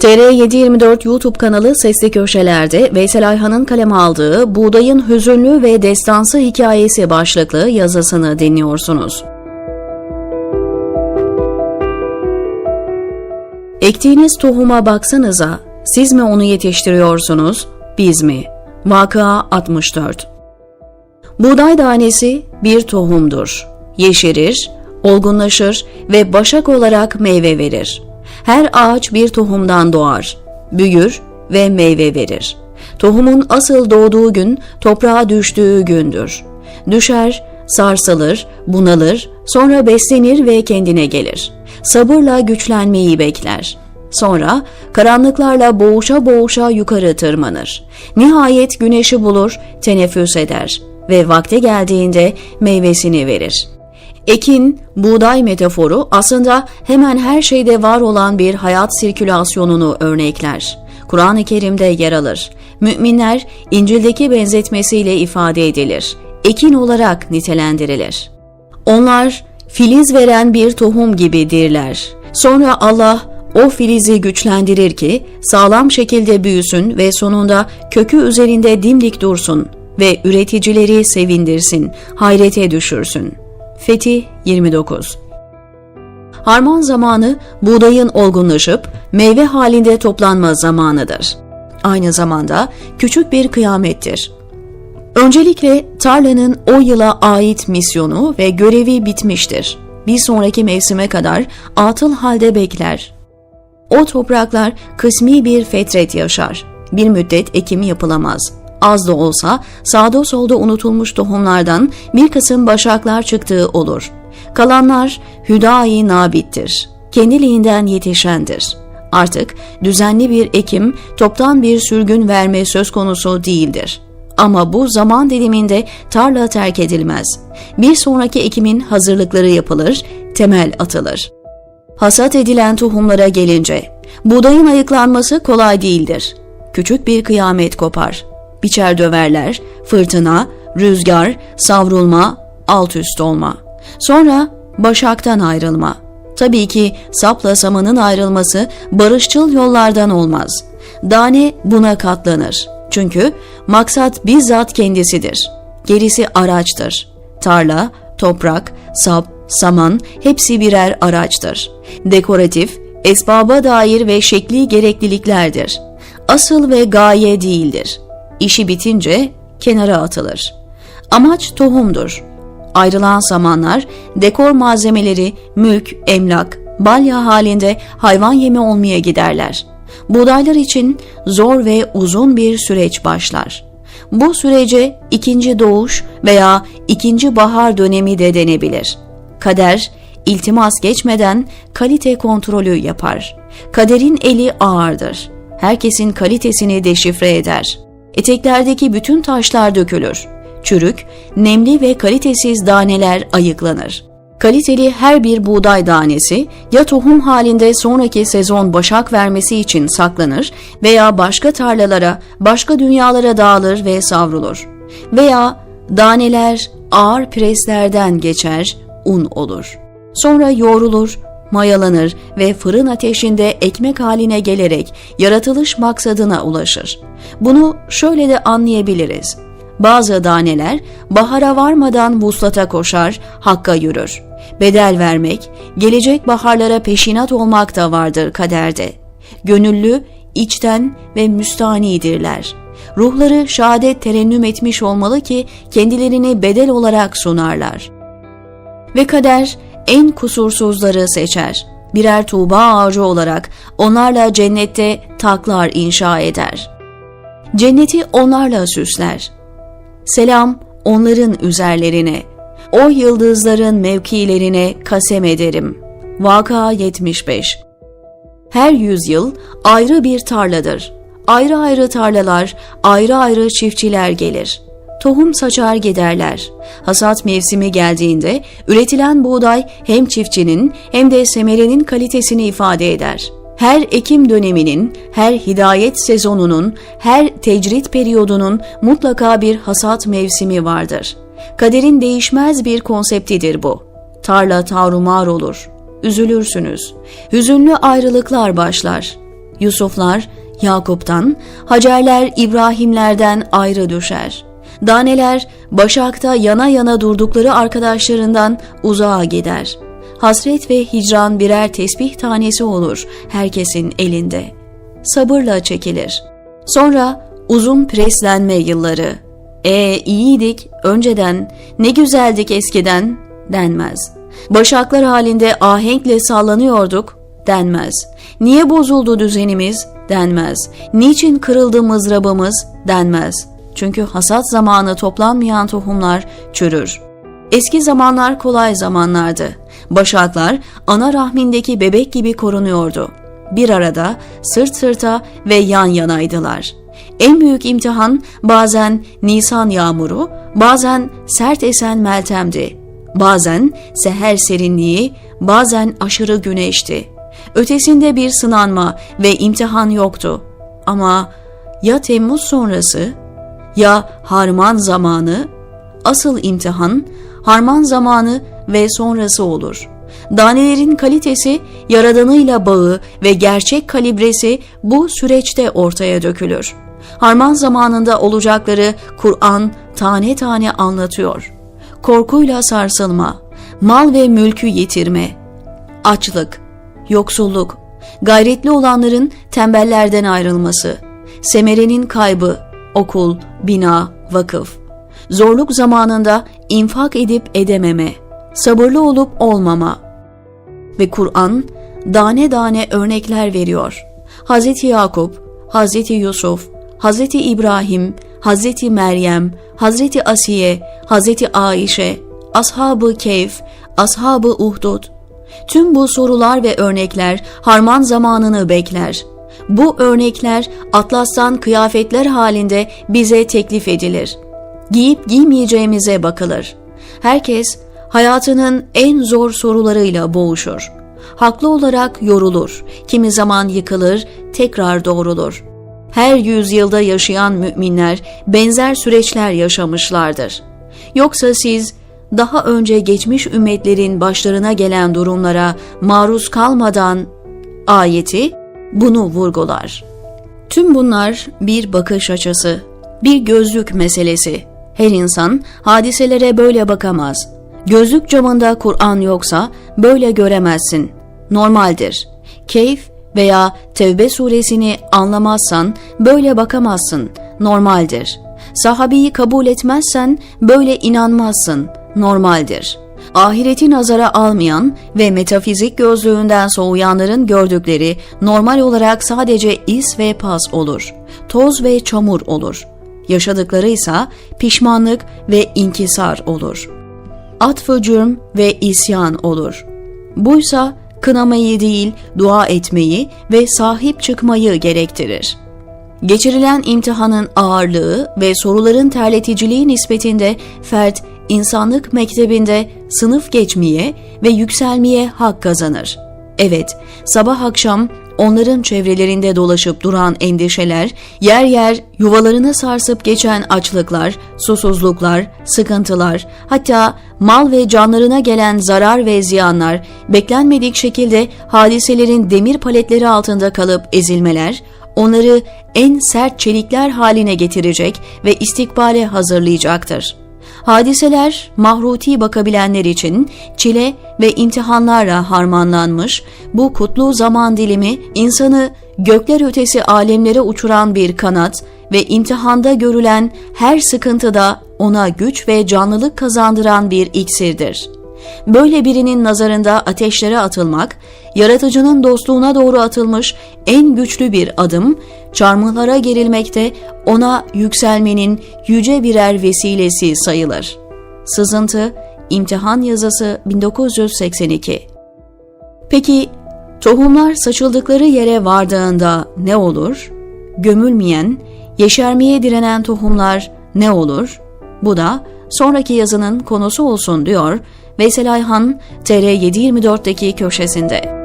TR724 YouTube kanalı Sesli Köşeler'de Veysel Ayhan'ın kaleme aldığı Buğdayın Hüzünlü ve Destansı Hikayesi başlıklı yazısını dinliyorsunuz. Ektiğiniz tohuma baksanıza, siz mi onu yetiştiriyorsunuz, biz mi? Vakıa 64 Buğday tanesi bir tohumdur. Yeşerir, olgunlaşır ve başak olarak meyve verir. Her ağaç bir tohumdan doğar, büyür ve meyve verir. Tohumun asıl doğduğu gün toprağa düştüğü gündür. Düşer, sarsılır, bunalır, sonra beslenir ve kendine gelir. Sabırla güçlenmeyi bekler. Sonra karanlıklarla boğuşa boğuşa yukarı tırmanır. Nihayet güneşi bulur, teneffüs eder ve vakti geldiğinde meyvesini verir. Ekin, buğday metaforu aslında hemen her şeyde var olan bir hayat sirkülasyonunu örnekler. Kur'an-ı Kerim'de yer alır. Müminler İncil'deki benzetmesiyle ifade edilir. Ekin olarak nitelendirilir. Onlar filiz veren bir tohum gibidirler. Sonra Allah o filizi güçlendirir ki sağlam şekilde büyüsün ve sonunda kökü üzerinde dimdik dursun ve üreticileri sevindirsin, hayrete düşürsün. Fetih 29 Harman zamanı buğdayın olgunlaşıp meyve halinde toplanma zamanıdır. Aynı zamanda küçük bir kıyamettir. Öncelikle tarlanın o yıla ait misyonu ve görevi bitmiştir. Bir sonraki mevsime kadar atıl halde bekler. O topraklar kısmi bir fetret yaşar. Bir müddet ekim yapılamaz. Az da olsa sağda solda unutulmuş tohumlardan bir kısım başaklar çıktığı olur. Kalanlar hüdayi nabittir. Kendiliğinden yetişendir. Artık düzenli bir ekim, toptan bir sürgün verme söz konusu değildir. Ama bu zaman diliminde tarla terk edilmez. Bir sonraki ekimin hazırlıkları yapılır, temel atılır. Hasat edilen tohumlara gelince, buğdayın ayıklanması kolay değildir. Küçük bir kıyamet kopar. Biçer döverler, fırtına, rüzgar, savrulma, alt üst olma. Sonra başaktan ayrılma. Tabii ki sapla samanın ayrılması barışçıl yollardan olmaz. Dane buna katlanır. Çünkü maksat bizzat kendisidir. Gerisi araçtır. Tarla, toprak, sap, saman hepsi birer araçtır. Dekoratif, esbaba dair ve şekli gerekliliklerdir. Asıl ve gaye değildir. İşi bitince kenara atılır. Amaç tohumdur. Ayrılan samanlar, dekor malzemeleri, mülk, emlak, balya halinde hayvan yemi olmaya giderler. Buğdaylar için zor ve uzun bir süreç başlar. Bu sürece ikinci doğuş veya ikinci bahar dönemi de denebilir. Kader, iltimas geçmeden kalite kontrolü yapar. Kaderin eli ağırdır. Herkesin kalitesini deşifre eder. Eteklerdeki bütün taşlar dökülür. Çürük, nemli ve kalitesiz daneler ayıklanır. Kaliteli her bir buğday tanesi ya tohum halinde sonraki sezon başak vermesi için saklanır veya başka tarlalara, başka dünyalara dağılır ve savrulur. Veya daneler ağır preslerden geçer, un olur. Sonra yoğrulur, mayalanır ve fırın ateşinde ekmek haline gelerek yaratılış maksadına ulaşır. Bunu şöyle de anlayabiliriz. Bazı daneler bahara varmadan vuslata koşar, hakka yürür. Bedel vermek, gelecek baharlara peşinat olmak da vardır kaderde. Gönüllü, içten ve müstanidirler. Ruhları şehadet terennüm etmiş olmalı ki kendilerini bedel olarak sunarlar. Ve kader en kusursuzları seçer. Birer tuğba ağacı olarak onlarla cennette taklar inşa eder. Cenneti onlarla süsler. Selam onların üzerlerine, o yıldızların mevkilerine kasem ederim. Vaka 75 Her yüzyıl ayrı bir tarladır. Ayrı ayrı tarlalar, ayrı ayrı çiftçiler gelir. Tohum saçar giderler. Hasat mevsimi geldiğinde üretilen buğday hem çiftçinin hem de semerenin kalitesini ifade eder.'' her ekim döneminin, her hidayet sezonunun, her tecrit periyodunun mutlaka bir hasat mevsimi vardır. Kaderin değişmez bir konseptidir bu. tarla tarumar olur. Üzülürsünüz. Hüzünlü ayrılıklar başlar. Yusuflar Yakup'tan, Hacerler İbrahimlerden ayrı düşer. Daneler başakta yana yana durdukları arkadaşlarından uzağa gider. Hasret ve hicran birer tesbih tanesi olur herkesin elinde. Sabırla çekilir. Sonra uzun preslenme yılları. E iyiydik önceden, ne güzeldik eskiden denmez. Başaklar halinde ahenkle sallanıyorduk denmez. Niye bozuldu düzenimiz denmez. Niçin kırıldı mızrabımız denmez. Çünkü hasat zamanı toplanmayan tohumlar çürür. Eski zamanlar kolay zamanlardı. Başaklar ana rahmindeki bebek gibi korunuyordu. Bir arada sırt sırta ve yan yanaydılar. En büyük imtihan bazen Nisan yağmuru, bazen sert esen Meltem'di. Bazen seher serinliği, bazen aşırı güneşti. Ötesinde bir sınanma ve imtihan yoktu. Ama ya Temmuz sonrası ya harman zamanı, asıl imtihan harman zamanı ve sonrası olur. Danelerin kalitesi, yaradanıyla bağı ve gerçek kalibresi bu süreçte ortaya dökülür. Harman zamanında olacakları Kur'an tane tane anlatıyor. Korkuyla sarsılma, mal ve mülkü yitirme, açlık, yoksulluk, gayretli olanların tembellerden ayrılması, semerenin kaybı, okul, bina, vakıf, zorluk zamanında infak edip edememe, sabırlı olup olmama ve Kur'an dane dane örnekler veriyor. Hz. Yakup, Hz. Yusuf, Hz. İbrahim, Hz. Meryem, Hz. Asiye, Hz. Aişe, Ashab-ı Keyf, Ashab-ı Uhdud, Tüm bu sorular ve örnekler harman zamanını bekler. Bu örnekler atlastan kıyafetler halinde bize teklif edilir. Giyip giymeyeceğimize bakılır. Herkes hayatının en zor sorularıyla boğuşur. Haklı olarak yorulur, kimi zaman yıkılır, tekrar doğrulur. Her yüzyılda yaşayan müminler benzer süreçler yaşamışlardır. Yoksa siz daha önce geçmiş ümmetlerin başlarına gelen durumlara maruz kalmadan ayeti bunu vurgular. Tüm bunlar bir bakış açısı, bir gözlük meselesi. Her insan hadiselere böyle bakamaz. Gözlük camında Kur'an yoksa böyle göremezsin. Normaldir. Keyf veya Tevbe suresini anlamazsan böyle bakamazsın. Normaldir. Sahabeyi kabul etmezsen böyle inanmazsın normaldir. Ahireti nazara almayan ve metafizik gözlüğünden soğuyanların gördükleri normal olarak sadece iz ve pas olur. Toz ve çamur olur. Yaşadıkları ise pişmanlık ve inkisar olur. Atfı cürm ve isyan olur. Buysa kınamayı değil, dua etmeyi ve sahip çıkmayı gerektirir. Geçirilen imtihanın ağırlığı ve soruların terleticiliği nispetinde fert insanlık mektebinde sınıf geçmeye ve yükselmeye hak kazanır. Evet, sabah akşam onların çevrelerinde dolaşıp duran endişeler, yer yer yuvalarını sarsıp geçen açlıklar, susuzluklar, sıkıntılar, hatta mal ve canlarına gelen zarar ve ziyanlar, beklenmedik şekilde hadiselerin demir paletleri altında kalıp ezilmeler, onları en sert çelikler haline getirecek ve istikbale hazırlayacaktır. Hadiseler mahruti bakabilenler için çile ve imtihanlarla harmanlanmış, bu kutlu zaman dilimi insanı gökler ötesi alemlere uçuran bir kanat ve imtihanda görülen her sıkıntıda ona güç ve canlılık kazandıran bir iksirdir.'' Böyle birinin nazarında ateşlere atılmak, yaratıcının dostluğuna doğru atılmış en güçlü bir adım, çarmıhlara gerilmekte ona yükselmenin yüce birer vesilesi sayılır. Sızıntı, İmtihan Yazısı 1982 Peki, tohumlar saçıldıkları yere vardığında ne olur? Gömülmeyen, yeşermeye direnen tohumlar ne olur? Bu da sonraki yazının konusu olsun diyor Veysel Ayhan TR724'deki köşesinde.